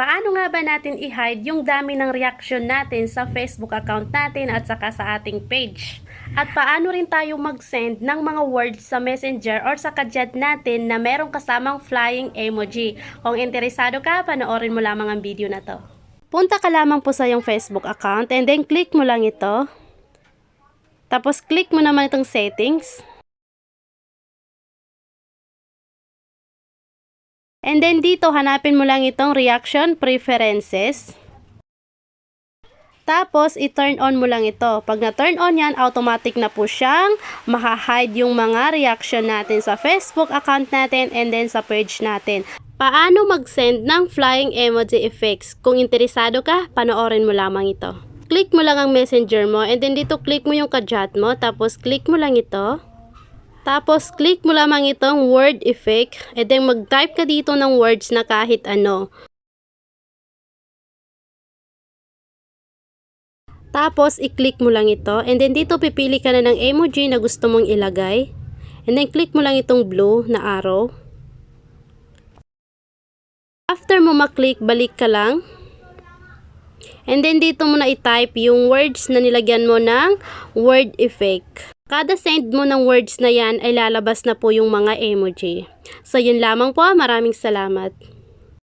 Paano nga ba natin i-hide yung dami ng reaction natin sa Facebook account natin at saka sa ating page? At paano rin tayo mag-send ng mga words sa messenger or sa kadyat natin na merong kasamang flying emoji? Kung interesado ka, panoorin mo lamang ang video na to. Punta ka lamang po sa yung Facebook account and then click mo lang ito. Tapos click mo naman itong settings. And then dito, hanapin mo lang itong reaction preferences. Tapos, i-turn on mo lang ito. Pag na-turn on yan, automatic na po siyang maha-hide yung mga reaction natin sa Facebook account natin and then sa page natin. Paano mag-send ng flying emoji effects? Kung interesado ka, panoorin mo lamang ito. Click mo lang ang messenger mo and then dito click mo yung kadyat mo tapos click mo lang ito. Tapos, click mo lamang itong word effect. And then, mag-type ka dito ng words na kahit ano. Tapos, i-click mo lang ito. And then, dito pipili ka na ng emoji na gusto mong ilagay. And then, click mo lang itong blue na arrow. After mo maklik, balik ka lang. And then, dito mo na i-type yung words na nilagyan mo ng word effect. Kada send mo ng words na yan ay lalabas na po yung mga emoji. So yun lamang po, maraming salamat.